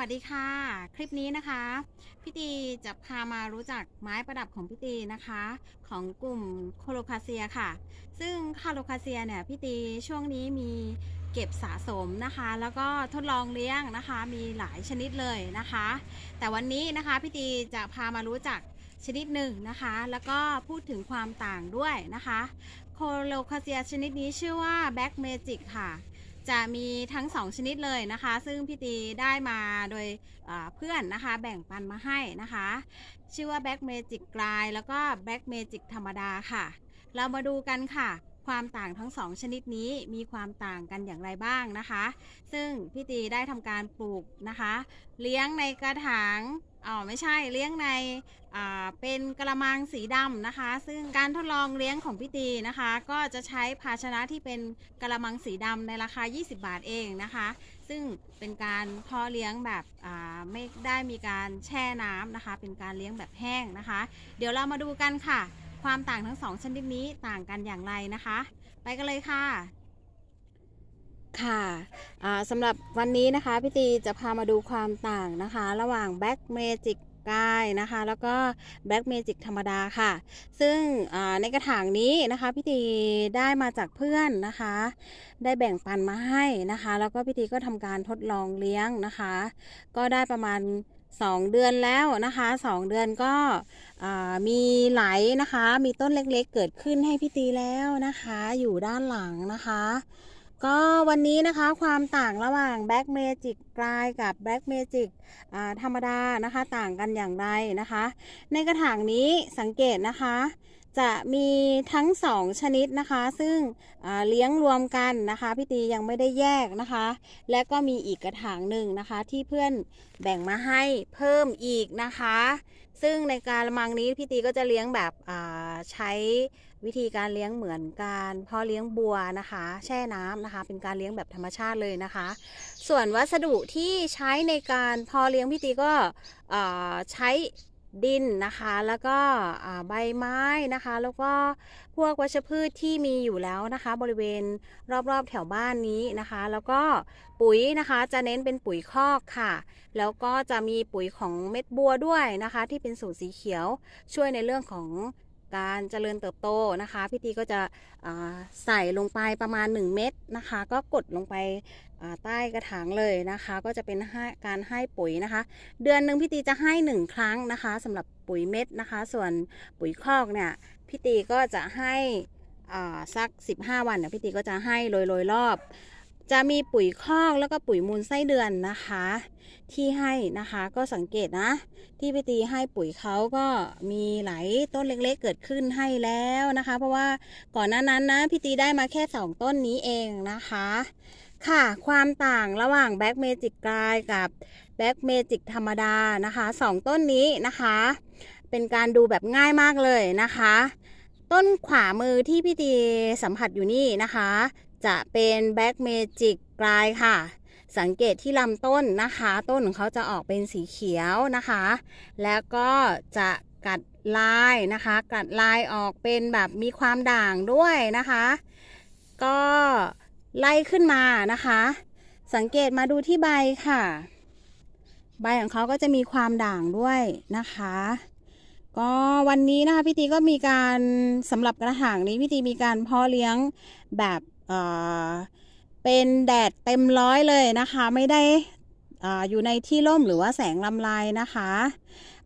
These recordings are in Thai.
สวัสดีค่ะ คลิปนี้นะคะ พี่ตีจะพามารู้จักไม้ประดับของพี่ตีนะคะ ของกลุ่มโคโลคาเซียค่ะ ซึ่งคาโลคาเซียเนี่ยพี่ตีช่วงนี้มีเก็บสะสมนะคะ แล้วก็ทดลองเลี้ยงนะคะ มีหลายชนิดเลยนะคะ แต่วันนี้นะคะพี่ตีจะพามารู้จักชนิดหนึ่งนะคะ แล้วก็พูดถึงความต่างด้วยนะคะ โคโลคาเซียชนิดนี้ชื่อว่าแบ็กเมจิกค่ะ จะมีทั้ง 2 ชนิดเลยนะคะ ซึ่งพี่ตีได้มาโดยเพื่อนนะคะ แบ่งปันมาให้นะคะ ชื่อว่า Black Magic กลายแล้วก็ Black Magic ธรรมดาค่ะ เรามาดูกันค่ะ ความต่างทั้ง 2 ชนิดนี้มีความต่างกันอย่างไรบ้างนะคะ ซึ่งพี่ตีได้ทำการปลูกนะคะ เลี้ยงในกระถางอ๋อไม่ใช่เลี้ยงในเป็นกระมังสีดำนะคะ ซึ่งการทดลองเลี้ยงของพี่ตีนะคะ ก็จะใช้ภาชนะที่เป็นกระมังสีดำในราคา 20 บาทเองนะคะ ซึ่งเป็นการเพาะเลี้ยงแบบไม่ได้มีการแช่น้ำนะคะ เป็นการเลี้ยงแบบแห้งนะคะ เดี๋ยวเรามาดูกันค่ะ ความต่างทั้งสองชนิดนี้ต่างกันอย่างไรนะคะ ไปกันเลยค่ะ ค่ะสำหรับวันนี้นะคะพี่ตีจะพามาดูความต่างนะคะ ระหว่าง Black Magic กายนะคะแล้วก็ Black Magic ธรรมดาค่ะ ซึ่งในกระถางนี้นะคะพี่ตีได้มาจากเพื่อนนะคะ ได้แบ่งปันมาให้นะคะ แล้วก็พี่ตีก็ทำการทดลองเลี้ยงนะคะ ก็ได้ประมาณ สองเดือนแล้วนะคะสองเดือนก็มีไหลนะคะ มีต้นเล็กๆ เกิดขึ้นให้พี่ตีแล้วนะคะ อยู่ด้านหลังนะคะ ก็วันนี้นะคะความต่างระหว่าง Black Magic กลายกับ Black Magic ธรรมดานะคะ ต่างกันอย่างไรนะคะ ในกระถางนี้สังเกตนะคะจะมีทั้งสองชนิดนะคะ ซึ่งเลี้ยงรวมกันนะคะพี่ตียังไม่ได้แยกนะคะ และก็มีอีกกระถางหนึ่งนะคะ ที่เพื่อนแบ่งมาให้เพิ่มอีกนะคะ ซึ่งในการมังนี้พี่ตีก็จะเลี้ยงแบบใช้วิธีการเลี้ยงเหมือนการเพาะเลี้ยงบัวนะคะ แช่น้ำนะคะ เป็นการเลี้ยงแบบธรรมชาติเลยนะคะ ส่วนวัสดุที่ใช้ในการเพาะเลี้ยงพี่ตีก็ใช้ ดินนะคะ แล้วก็ใบไม้นะคะ แล้วก็พวกวัชพืชที่มีอยู่แล้วนะคะ บริเวณรอบๆแถวบ้านนี้นะคะ แล้วก็ปุ๋ยนะคะจะเน้นเป็นปุ๋ยคอกค่ะ แล้วก็จะมีปุ๋ยของเม็ดบัวด้วยนะคะ ที่เป็นสูตรสีเขียวช่วยในเรื่องของ การเจริญเติบโตนะคะพี่ตีก็จะใส่ลงไปประมาณ 1 เม็ดนะคะ ก็กดลงไปใต้กระถางเลยนะคะ ก็จะเป็นการให้ปุ๋ยนะคะ เดือนหนึ่งพี่ตีจะให้ 1 ครั้งนะคะสำหรับปุ๋ยเม็ดนะคะ ส่วนปุ๋ยคอกเนี่ยพี่ตีก็จะให้สัก 15 วันเนี่ยพี่ตีก็จะให้โรยโรยๆรอบ จะมีปุ๋ยคอกแล้วก็ปุ๋ยมูลไส้เดือนนะคะ ที่ให้นะคะก็สังเกตนะ ที่พี่ตีให้ปุ๋ยเขาก็มีหลายต้นเล็กๆ เกิดขึ้นให้แล้วนะคะ เพราะว่าก่อนหน้านั้นนะพี่ตีได้มาแค่ 2 ต้นนี้เองนะคะ ค่ะความต่างระหว่างแบ็กเมจิกกลายกับแบ็กเมจิกธรรมดานะคะสองต้นนี้นะคะ เป็นการดูแบบง่ายมากเลยนะคะต้นขวามือที่พี่ตีสัมผัสอยู่นี่นะคะ จะเป็นแบ็กเมจิกกลายค่ะ สังเกตที่ลำต้นนะคะ ต้นของเขาจะออกเป็นสีเขียวนะคะ แล้วก็จะกัดลายนะคะ กัดลายออกเป็นแบบมีความด่างด้วยนะคะ ก็ไล่ขึ้นมานะคะ สังเกตมาดูที่ใบค่ะ ใบของเขาก็จะมีความด่างด้วยนะคะ ก็วันนี้นะคะพี่ตีก็มีการสำหรับกระถางนี้พี่ตีมีการเพาะเลี้ยงแบบ เป็นแดดเต็มร้อยเลยนะคะ ไม่ได้ออยู่ในที่ร่มหรือว่าแสงลำลายนะคะ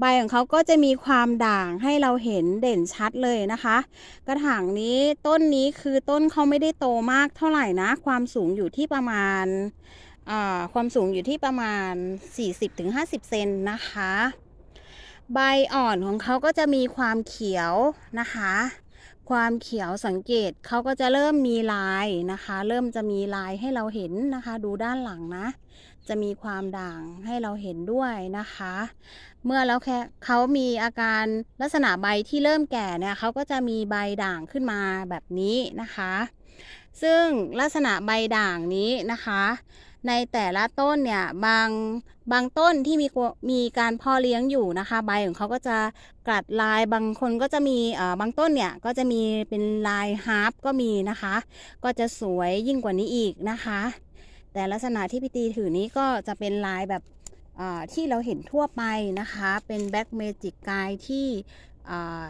ใบของเขาก็จะมีความด่างให้เราเห็นเด่นชัดเลยนะคะ กระถางนี้ต้นนี้คือต้นเขาไม่ได้โตมากเท่าไหร่นะ ความสูงอยู่ที่ประมาณความสูงอยู่ที่ประมาณ 40-50 เซนนะคะ ใบอ่อนของเขาก็จะมีความเขียวนะคะ ความเขียวสังเกตเขาก็จะเริ่มมีลายนะคะ เริ่มจะมีลายให้เราเห็นนะคะ ดูด้านหลังนะ จะมีความด่างให้เราเห็นด้วยนะคะ เมื่อแล้วแค่เขามีอาการลักษณะใบที่เริ่มแก่เนี่ยเขาก็จะมีใบด่างขึ้นมาแบบนี้นะคะ ซึ่งลักษณะใบด่างนี้นะคะ ในแต่ละต้นเนี่ยบางบางต้นที่มีมีการพาะเลี้ยงอยู่นะคะ ใบของเขาก็จะกัดลายบางคนก็จะมีเอ่อบางต้นเนี่ยก็จะมีเป็นลายฮาร์ปก็มีนะคะ ก็จะสวยยิ่งกว่านี้อีกนะคะ แต่ลักษณะที่พี่ตีถือนี้ก็จะเป็นลายแบบอ่าที่เราเห็นทั่วไปนะคะ เป็นแบ็กเมจิกกายที่อ่า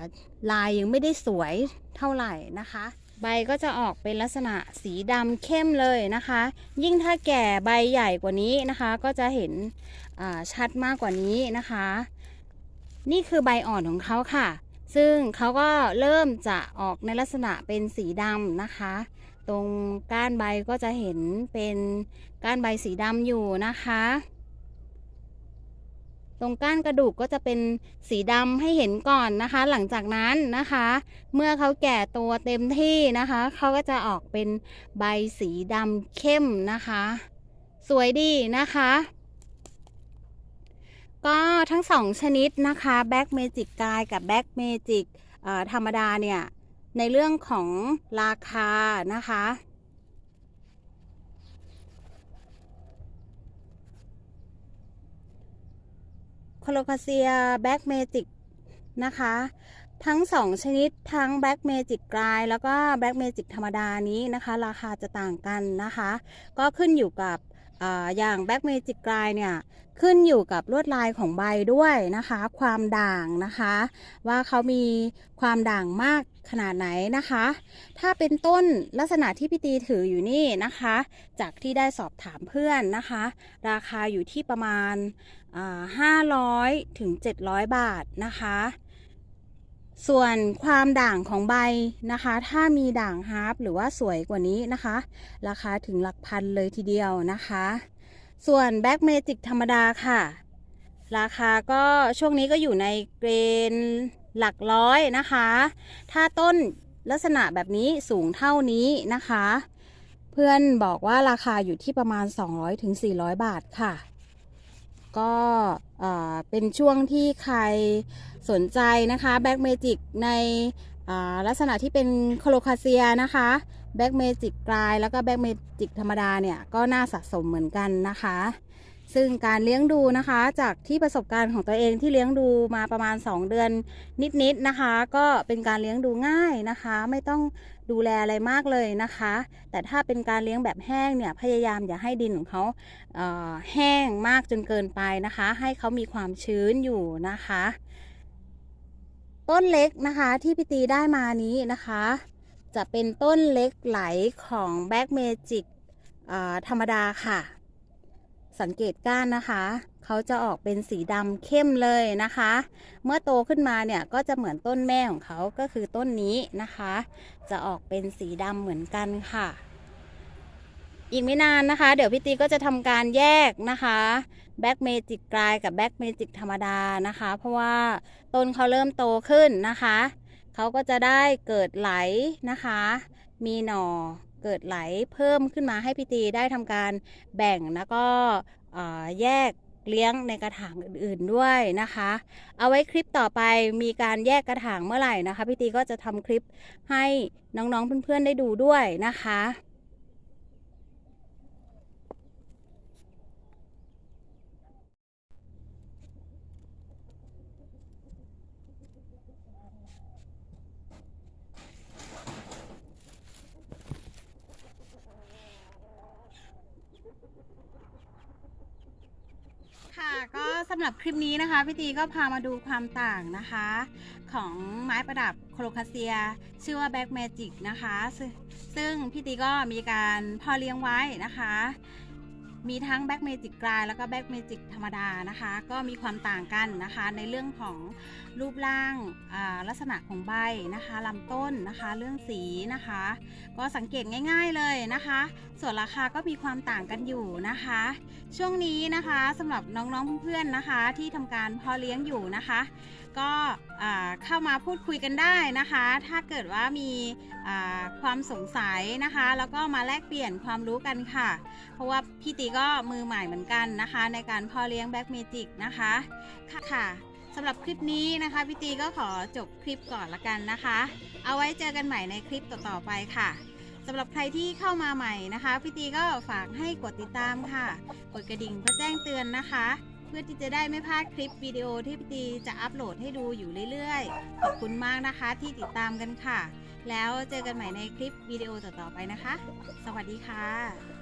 ลายยังไม่ได้สวยเท่าไหร่นะคะ ใบก็จะออกเป็นลักษณะสีดำเข้มเลยนะคะ ยิ่งถ้าแก่ใบใหญ่กว่านี้นะคะ ก็จะเห็นชัดมากกว่านี้นะคะ นี่คือใบอ่อนของเขาค่ะ ซึ่งเขาก็เริ่มจะออกในลักษณะเป็นสีดำนะคะ ตรงก้านใบก็จะเห็นเป็นก้านใบสีดำอยู่นะคะ ตรงก้านกระดูกก็จะเป็นสีดำให้เห็นก่อนนะคะ หลังจากนั้นนะคะ เมื่อเขาแก่ตัวเต็มที่นะคะเขาก็จะออกเป็นใบสีดำเข้มนะคะ สวยดีนะคะ ก็ทั้งสองชนิดนะคะแบ็กเมจิกกายกับแบ็กเมจิกธรรมดาเนี่ย ในเรื่องของราคานะคะ โคโลคาเซียแบ็กเมจิกนะคะ ทั้งสองชนิดทั้งแบ็กเมจิกกลายแล้วก็แบ็กเมจิกธรรมดานี้นะคะ ราคาจะต่างกันนะคะ ก็ขึ้นอยู่กับ อย่างแบ็กเมจิกกลายเนี่ยขึ้นอยู่กับลวดลายของใบด้วยนะคะ ความด่างนะคะ ว่าเขามีความด่างมากขนาดไหนนะคะ ถ้าเป็นต้นลักษณะที่พี่ตีถืออยู่นี่นะคะ จากที่ได้สอบถามเพื่อนนะคะ ราคาอยู่ที่ประมาณห้าร้อยถึง700 บาทนะคะ ส่วนความด่างของใบนะคะ ถ้ามีด่างฮาร์ปหรือว่าสวยกว่านี้นะคะ ราคาถึงหลักพันเลยทีเดียวนะคะ ส่วนแบ็กเมจิกธรรมดาค่ะ ราคาก็ช่วงนี้ก็อยู่ในเกรนหลักร้อยนะคะ ถ้าต้นลักษณะแบบนี้สูงเท่านี้นะคะ เพื่อนบอกว่าราคาอยู่ที่ประมาณ 200-400 บาทค่ะ ก็เอ่อเป็นช่วงที่ใคร สนใจนะคะแบ็กเมจิกในลักษณะที่เป็นโคโลคาเซียนะคะแบ็กเมจิกกลายแล้วก็แบ็กเมจิกธรรมดาเนี่ยก็น่าสะสมเหมือนกันนะคะ ซึ่งการเลี้ยงดูนะคะจากที่ประสบการณ์ของตัวเองที่เลี้ยงดูมาประมาณ 2 เดือนนิดๆนะคะ ก็เป็นการเลี้ยงดูง่ายนะคะ ไม่ต้องดูแลอะไรมากเลยนะคะ แต่ถ้าเป็นการเลี้ยงแบบแห้งเนี่ยพยายามอย่าให้ดินของเขาเแห้งมากจนเกินไปนะคะ ให้เขามีความชื้นอยู่นะคะ ต้นเล็กนะคะที่พี่ตีได้มานี้นะคะ จะเป็นต้นเล็กไหลของแบ็กเมจิกธรรมดาค่ะ สังเกตก้านนะคะ เขาจะออกเป็นสีดำเข้มเลยนะคะ เมื่อโตขึ้นมาเนี่ยก็จะเหมือนต้นแม่ของเขาก็คือต้นนี้นะคะ จะออกเป็นสีดำเหมือนกันค่ะ อีกไม่นานนะคะ เดี๋ยวพี่ตีก็จะทำการแยกนะคะแบ็กเมจิกกลายกับแบ็กเมจิกธรรมดานะคะ เพราะว่าต้นเขาเริ่มโตขึ้นนะคะเขาก็จะได้เกิดไหลนะคะ มีหน่อเกิดไหลเพิ่มขึ้นมาให้พี่ตีได้ทำการแบ่งแล้วก็แยกเลี้ยงในกระถางอื่นๆด้วยนะคะ เอาไว้คลิปต่อไปมีการแยกกระถางเมื่อไหร่นะคะ พี่ตีก็จะทำคลิปให้น้องๆเพื่อนๆได้ดูด้วยนะคะก็สำหรับคลิปนี้นะคะพี่ตีก็พามาดูความต่างนะคะ ของไม้ประดับโคโลคาเซีย ชื่อว่าแบ็กแมจิกนะคะซึ่งซึ่งพี่ตีก็มีการพอเลี้ยงไว้นะคะ มีทั้งแบ็กเมจิกกลายแล้วก็แบ็กเมจิกธรรมดานะคะ ก็มีความต่างกันนะคะในเรื่องของ รูปร่างลักษณะของใบนะคะลำต้นนะคะเรื่องสีนะคะ ก็สังเกตง่ายๆเลยนะคะ ส่วนราคาก็มีความต่างกันอยู่นะคะ ช่วงนี้นะคะสำหรับน้องๆเพื่อนๆนะคะ ที่ทำการพาะเลี้ยงอยู่นะคะ ก็เข้ามาพูดคุยกันได้นะคะ ถ้าเกิดว่ามีความสงสัยนะคะ แล้วก็มาแลกเปลี่ยนความรู้กันค่ะ เพราะว่าพี่ตีก็มือใหม่เหมือนกันนะคะ ในการพาะเลี้ยงแบ็กเมจิกนะคะค่ะค่ะ สำหรับคลิปนี้นะคะพี่ตีก็ขอจบคลิปก่อนละกันนะคะ เอาไว้เจอกันใหม่ในคลิปต่อๆไปค่ะสำหรับใครที่เข้ามาใหม่นะคะพี่ตีก็ฝากให้กดติดตามค่ะ กดกระดิ่งเพื่อแจ้งเตือนนะคะ เพื่อที่จะได้ไม่พลาดคลิปวิดีโอที่พี่ตีจะอัปโหลดให้ดูอยู่เรื่อยๆ ขอบคุณมากนะคะที่ติดตามกันค่ะ แล้วเจอกันใหม่ในคลิปวิดีโอต่อๆไปนะคะ สวัสดีค่ะ